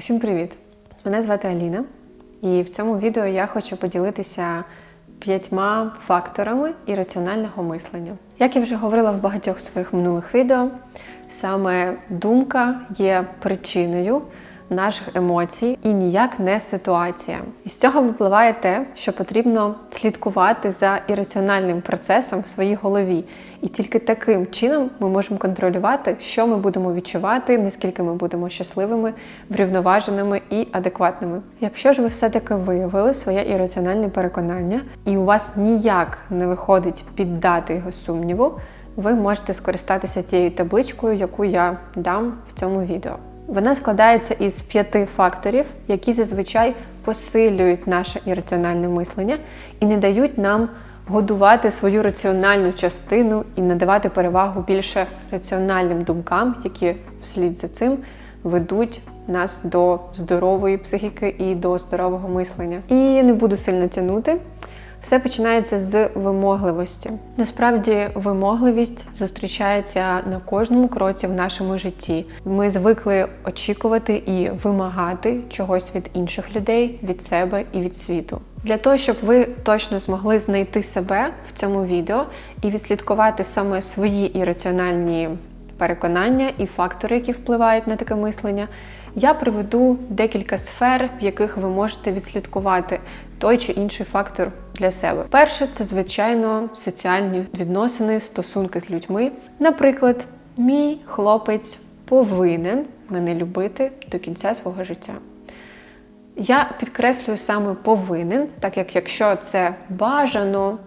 Усім привіт! Мене звати Аліна, і в цьому відео я хочу поділитися п'ятьма факторами ірраціонального мислення. Як я вже говорила в багатьох своїх минулих відео, саме думка є причиною наших емоцій і ніяк не ситуація. Із цього випливає те, що потрібно слідкувати за ірраціональним процесом в своїй голові. І тільки таким чином ми можемо контролювати, що ми будемо відчувати, наскільки ми будемо щасливими, врівноваженими і адекватними. Якщо ж ви все-таки виявили своє ірраціональне переконання, і у вас ніяк не виходить піддати його сумніву, ви можете скористатися тією табличкою, яку я дам в цьому відео. Вона складається із п'яти факторів, які зазвичай посилюють наше ірраціональне мислення і не дають нам годувати свою раціональну частину і надавати перевагу більше раціональним думкам, які вслід за цим ведуть нас до здорової психіки і до здорового мислення. І не буду сильно тягнути. Все починається з вимогливості. Насправді, вимогливість зустрічається на кожному кроці в нашому житті. Ми звикли очікувати і вимагати чогось від інших людей, від себе і від світу. Для того, щоб ви точно змогли знайти себе в цьому відео і відслідкувати саме свої ірраціональні переконання і фактори, які впливають на таке мислення, я приведу декілька сфер, в яких ви можете відслідкувати той чи інший фактор для себе. Перше, це звичайно соціальні відносини, стосунки з людьми. Наприклад, мій хлопець повинен мене любити до кінця свого життя. Я підкреслюю саме повинен, так як якщо це бажано,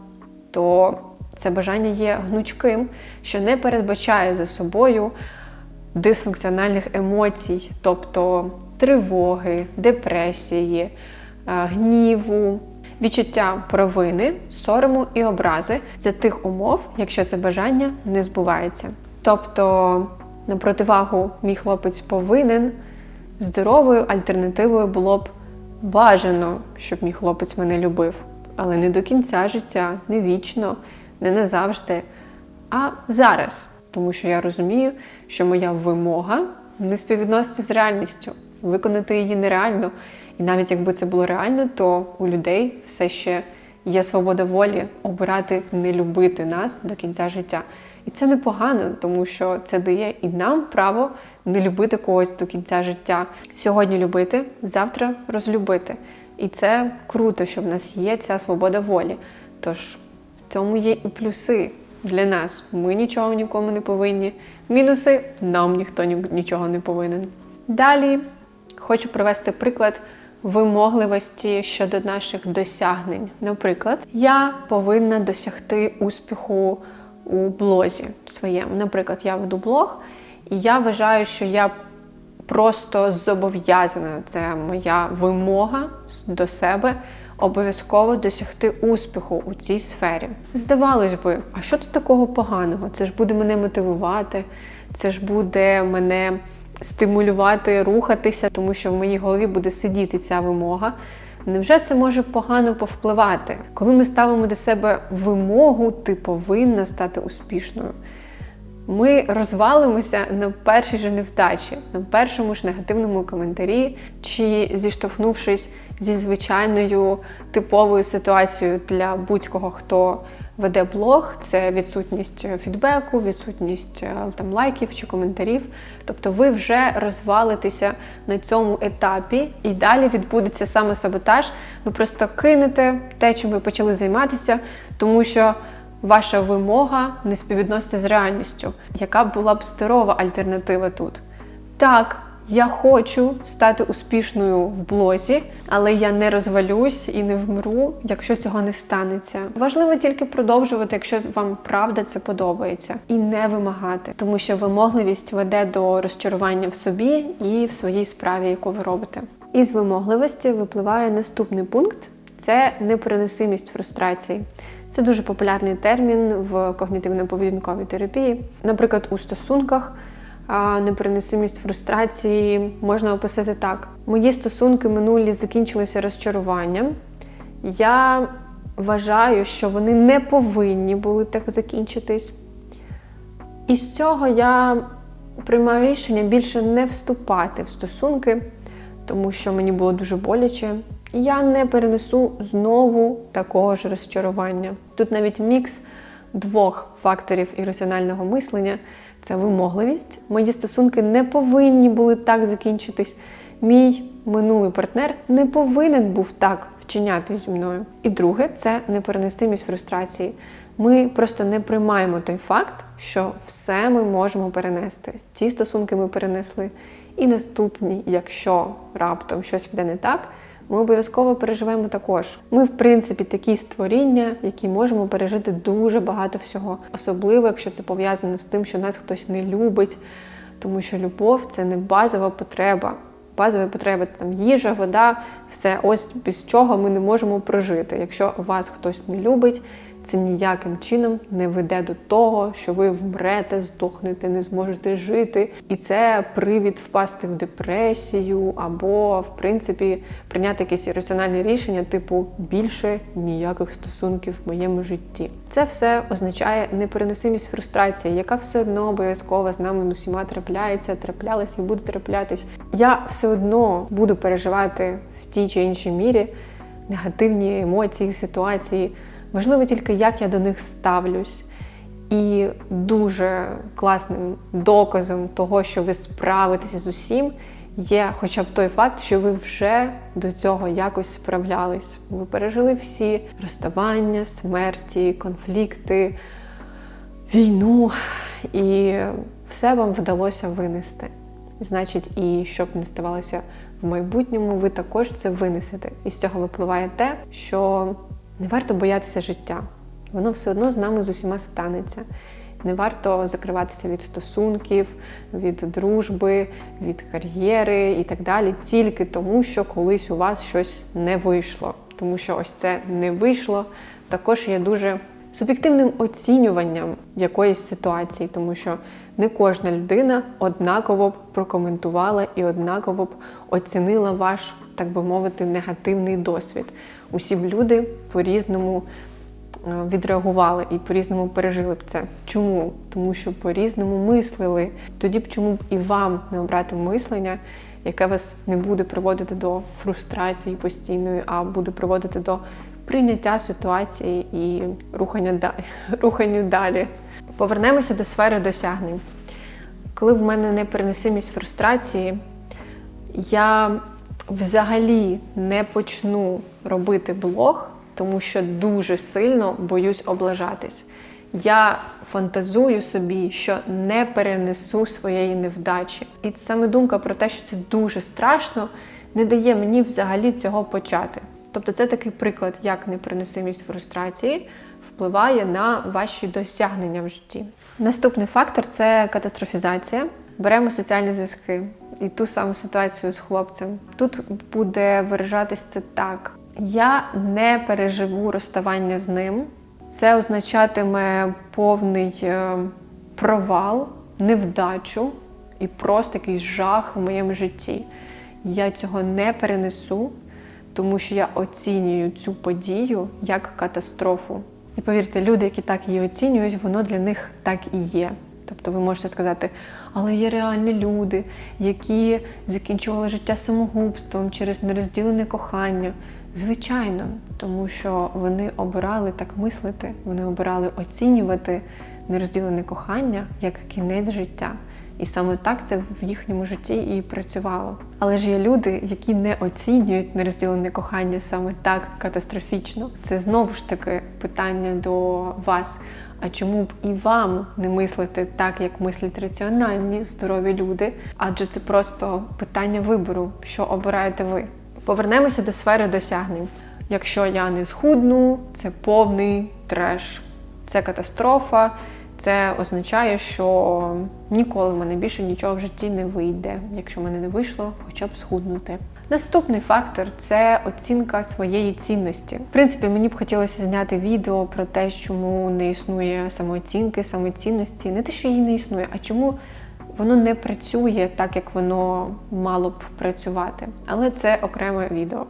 то це бажання є гнучким, що не передбачає за собою дисфункціональних емоцій, тобто тривоги, депресії, е, гніву, відчуття провини, сорому і образи за тих умов, якщо це бажання не збувається. Тобто, на противагу мій хлопець повинен, здоровою альтернативою було б бажано, щоб мій хлопець мене любив, але не до кінця життя, не вічно, не назавжди, а зараз. Тому що я розумію, що моя вимога не співвідноситься з реальністю. Виконати її нереально. І навіть якби це було реально, то у людей все ще є свобода волі обирати не любити нас до кінця життя. І це непогано, тому що це дає і нам право не любити когось до кінця життя. Сьогодні любити, завтра розлюбити. І це круто, що в нас є ця свобода волі. Тож цьому є і плюси для нас. Ми нічого нікому не повинні. Мінуси нам ніхто нічого не повинен. Далі хочу привести приклад вимогливості щодо наших досягнень. Наприклад, я повинна досягти успіху у блозі своєму. Наприклад, я веду блог, і я вважаю, що я просто зобов'язана, це моя вимога до себе. Обов'язково досягти успіху у цій сфері. Здавалось би, а що тут такого поганого? Це ж буде мене мотивувати, це ж буде мене стимулювати, рухатися, тому що в моїй голові буде сидіти ця вимога. Невже це може погано повпливати? Коли ми ставимо до себе вимогу, ти повинна стати успішною. Ми розвалимося на першій же невдачі, на першому ж негативному коментарі, чи зіштовхнувшись зі звичайною типовою ситуацією для будь-кого, хто веде блог, це відсутність фідбеку, відсутність там лайків чи коментарів. Тобто ви вже розвалитеся на цьому етапі, і далі відбудеться саме саботаж. Ви просто кинете те, чим ви почали займатися, тому що. Ваша вимога не співвідноситься з реальністю. Яка була б здорова альтернатива тут? Так, я хочу стати успішною в блозі, але я не розвалюсь і не вмру, якщо цього не станеться. Важливо тільки продовжувати, якщо вам правда це подобається, і не вимагати, тому що вимогливість веде до розчарування в собі і в своїй справі, яку ви робите. Із вимогливості випливає наступний пункт це непереносимість фрустрацій. Це дуже популярний термін в когнітивно-поведінковій терапії. Наприклад, у стосунках непереносимість фрустрації можна описати так: мої стосунки минулі закінчилися розчаруванням. Я вважаю, що вони не повинні були так закінчитись. І з цього я приймаю рішення більше не вступати в стосунки, тому що мені було дуже боляче. Я не перенесу знову такого ж розчарування. Тут навіть мікс двох факторів ірраціонального мислення це вимогливість. Мої стосунки не повинні були так закінчитись. Мій минулий партнер не повинен був так вчиняти зі мною. І друге це неперенестимість фрустрації. Ми просто не приймаємо той факт, що все ми можемо перенести. Ці стосунки ми перенесли. І наступні, якщо раптом щось піде не так, ми обов'язково переживемо також. Ми, в принципі, такі створіння, які можемо пережити дуже багато всього, особливо якщо це пов'язано з тим, що нас хтось не любить, тому що любов це не базова потреба. Базові потреби там їжа, вода, все ось без чого ми не можемо прожити. Якщо вас хтось не любить, це ніяким чином не веде до того, що ви вмрете, здохнете, не зможете жити. І це привід впасти в депресію або, в принципі, прийняти якесь ірраціональне рішення, типу більше ніяких стосунків в моєму житті. Це все означає непереносимість фрустрації, яка все одно обов'язково з нами усіма трапляється, траплялась і буде траплятись. Я все одно буду переживати в тій чи іншій мірі негативні емоції, ситуації. Важливо тільки, як я до них ставлюсь. І дуже класним доказом того, що ви справитеся з усім, є хоча б той факт, що ви вже до цього якось справлялись. Ви пережили всі розставання, смерті, конфлікти, війну, і все вам вдалося винести. Значить, і щоб не ставалося в майбутньому, ви також це винесете. І з цього випливає те, що не варто боятися життя. Воно все одно з нами з усіма станеться. Не варто закриватися від стосунків, від дружби, від кар'єри і так далі, тільки тому, що колись у вас щось не вийшло. Тому що ось це не вийшло, також є дуже суб'єктивним оцінюванням якоїсь ситуації, тому що не кожна людина однаково б прокоментувала і однаково б оцінила ваш, так би мовити, негативний досвід. Усі б люди по-різному е, відреагували і по-різному пережили б це. Чому? Тому що по-різному мислили. Тоді б чому б і вам не обрати мислення, яке вас не буде приводити до фрустрації постійної, а буде приводити до прийняття ситуації і рухання далі. руханню далі. Повернемося до сфери досягнень. Коли в мене непереносимість фрустрації, я взагалі не почну робити блог, тому що дуже сильно боюсь облажатись. Я фантазую собі, що не перенесу своєї невдачі. І саме думка про те, що це дуже страшно, не дає мені взагалі цього почати. Тобто, це такий приклад, як непереносимість фрустрації впливає на ваші досягнення в житті. Наступний фактор це катастрофізація. Беремо соціальні зв'язки і ту саму ситуацію з хлопцем. Тут буде виражатись це так: я не переживу розставання з ним. Це означатиме повний е, провал, невдачу і просто якийсь жах в моєму житті. Я цього не перенесу, тому що я оцінюю цю подію як катастрофу. І повірте, люди, які так її оцінюють, воно для них так і є. Тобто ви можете сказати, але є реальні люди, які закінчували життя самогубством через нерозділене кохання. Звичайно, тому що вони обирали так мислити, вони обирали оцінювати нерозділене кохання як кінець життя. І саме так це в їхньому житті і працювало. Але ж є люди, які не оцінюють нерозділене кохання саме так катастрофічно. Це знову ж таки питання до вас. А чому б і вам не мислити так, як мислять раціональні, здорові люди? Адже це просто питання вибору, що обираєте ви. Повернемося до сфери досягнень. Якщо я не схудну, це повний треш, це катастрофа. Це означає, що ніколи в мене більше нічого в житті не вийде, якщо в мене не вийшло, хоча б схуднути. Наступний фактор це оцінка своєї цінності. В принципі, мені б хотілося зняти відео про те, чому не існує самооцінки, самоцінності. Не те, що її не існує, а чому воно не працює так, як воно мало б працювати. Але це окреме відео.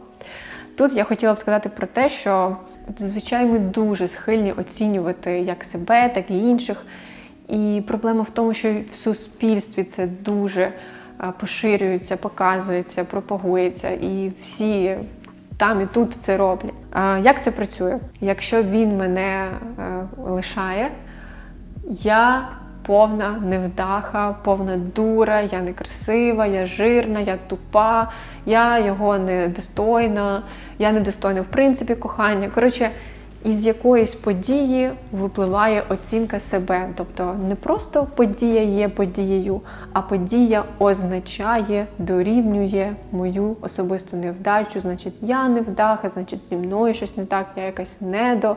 Тут я хотіла б сказати про те, що зазвичай ми дуже схильні оцінювати як себе, так і інших. І проблема в тому, що в суспільстві це дуже е, поширюється, показується, пропагується, і всі там і тут це роблять. А Як це працює? Якщо він мене е, лишає, я повна невдаха, повна дура, я некрасива, я жирна, я тупа, я його недостойна, я недостойна в принципі кохання. Коротше, із якоїсь події випливає оцінка себе. Тобто не просто подія є подією, а подія означає, дорівнює мою особисту невдачу. Значить, я невдаха, значить, зі мною щось не так, я якась недо.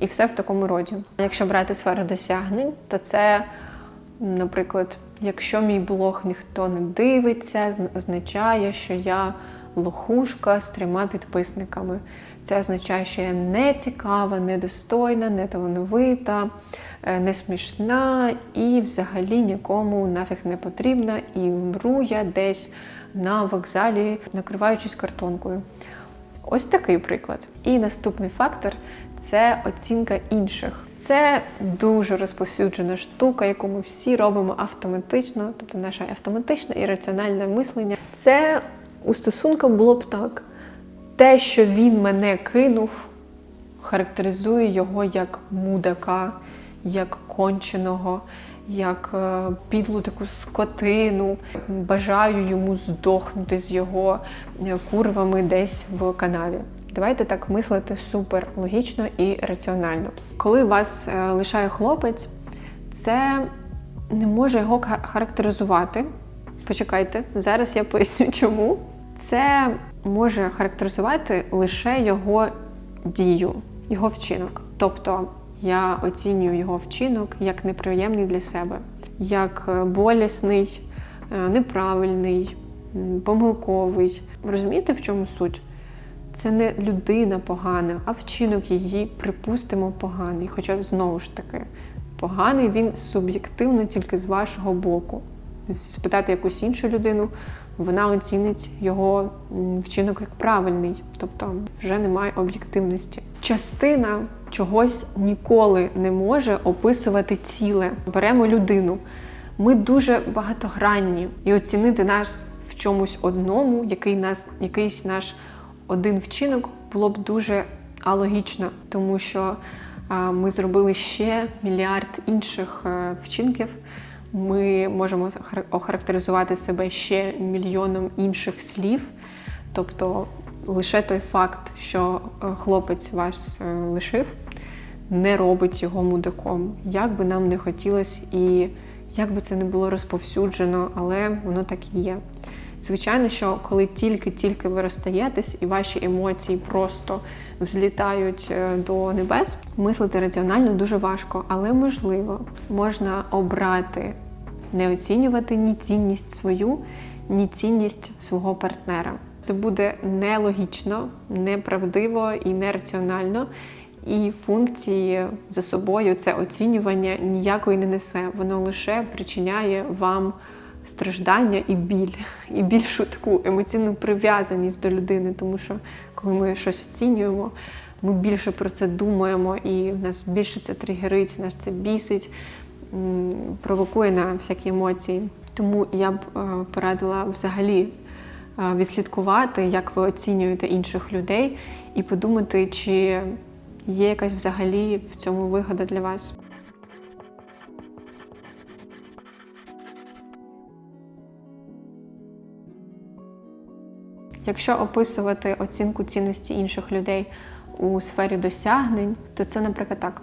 І все в такому роді. Якщо брати сферу досягнень, то це, наприклад, якщо мій блог ніхто не дивиться, означає, що я лохушка з трьома підписниками. Це означає, що я не цікава, недостойна, не талановита, е, не смішна і взагалі нікому нафіг не потрібна. І вмру я десь на вокзалі, накриваючись картонкою. Ось такий приклад. І наступний фактор це оцінка інших. Це дуже розповсюджена штука, яку ми всі робимо автоматично, тобто наше автоматичне і раціональне мислення. Це у стосунках було б так. Те, що він мене кинув, характеризує його як мудака, як конченого, як е, підлу таку скотину. Бажаю йому здохнути з його е, курвами десь в канаві. Давайте так мислити супер логічно і раціонально. Коли вас е, лишає хлопець, це не може його характеризувати. Почекайте, зараз я поясню, чому. Це може характеризувати лише його дію, його вчинок. Тобто я оцінюю його вчинок як неприємний для себе, як е, болісний, е, неправильний, помилковий. Розумієте, в чому суть? Це не людина погана, а вчинок її, припустимо, поганий. Хоча, знову ж таки, поганий він суб'єктивно тільки з вашого боку. Спитати якусь іншу людину, вона оцінить його вчинок як правильний, тобто вже немає об'єктивності. Частина чогось ніколи не може описувати ціле. Беремо людину. Ми дуже багатогранні, і оцінити нас в чомусь одному, який нас, якийсь наш один вчинок, було б дуже алогічно, тому що ми зробили ще мільярд інших е, вчинків. Ми можемо охарактеризувати себе ще мільйоном інших слів. Тобто лише той факт, що е, хлопець вас е, лишив, не робить його мудаком. Як би нам не хотілося, і як би це не було розповсюджено, але воно так і є. Звичайно, що коли тільки-тільки ви розстаєтесь і ваші емоції просто взлітають е, до небес, мислити раціонально дуже важко, але можливо можна обрати не оцінювати ні цінність свою, ні цінність свого партнера. Це буде нелогічно, неправдиво і нераціонально. І функції за собою це оцінювання ніякої не несе. Воно лише причиняє вам страждання і біль, і більшу таку емоційну прив'язаність до людини, тому що коли ми щось оцінюємо, ми більше про це думаємо, і в нас більше це тригерить, нас це бісить, провокує на всякі емоції. Тому я б е, порадила взагалі е, відслідкувати, як ви оцінюєте інших людей, і подумати, чи є якась взагалі в цьому вигода для вас. Якщо описувати оцінку цінності інших людей у сфері досягнень, то це, наприклад, так.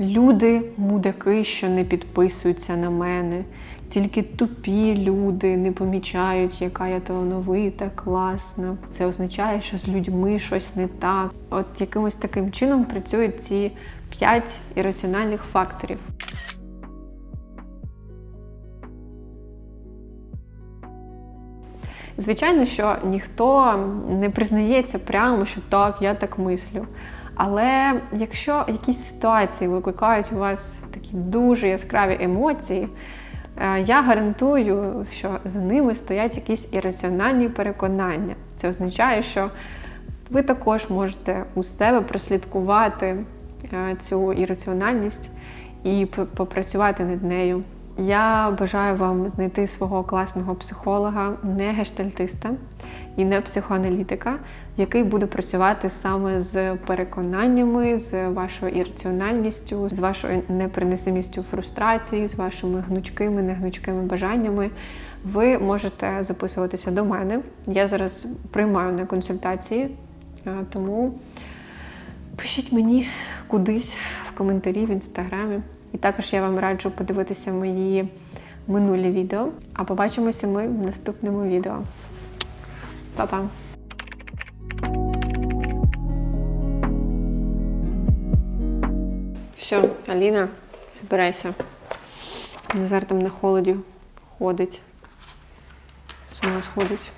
Люди, мудаки, що не підписуються на мене, тільки тупі люди не помічають, яка я талановита, класна. Це означає, що з людьми щось не так. От якимось таким чином працюють ці п'ять ірраціональних факторів. Звичайно, що ніхто не признається прямо, що так, я так мислю. Але якщо якісь ситуації викликають у вас такі дуже яскраві емоції, е, я гарантую, що за ними стоять якісь ірраціональні переконання. Це означає, що ви також можете у себе прослідкувати е, цю ірраціональність і попрацювати над нею. Я бажаю вам знайти свого класного психолога, не гештальтиста і не психоаналітика, який буде працювати саме з переконаннями, з вашою ірраціональністю, з вашою непереносимістю фрустрації, з вашими гнучкими, негнучкими бажаннями. Ви можете записуватися до мене. Я зараз приймаю на консультації, тому пишіть мені кудись в коментарі в інстаграмі. І також я вам раджу подивитися мої минулі відео. А побачимося ми в наступному відео. Па-па! Все, Аліна, збирайся. Назар там на холоді ходить. З сходить.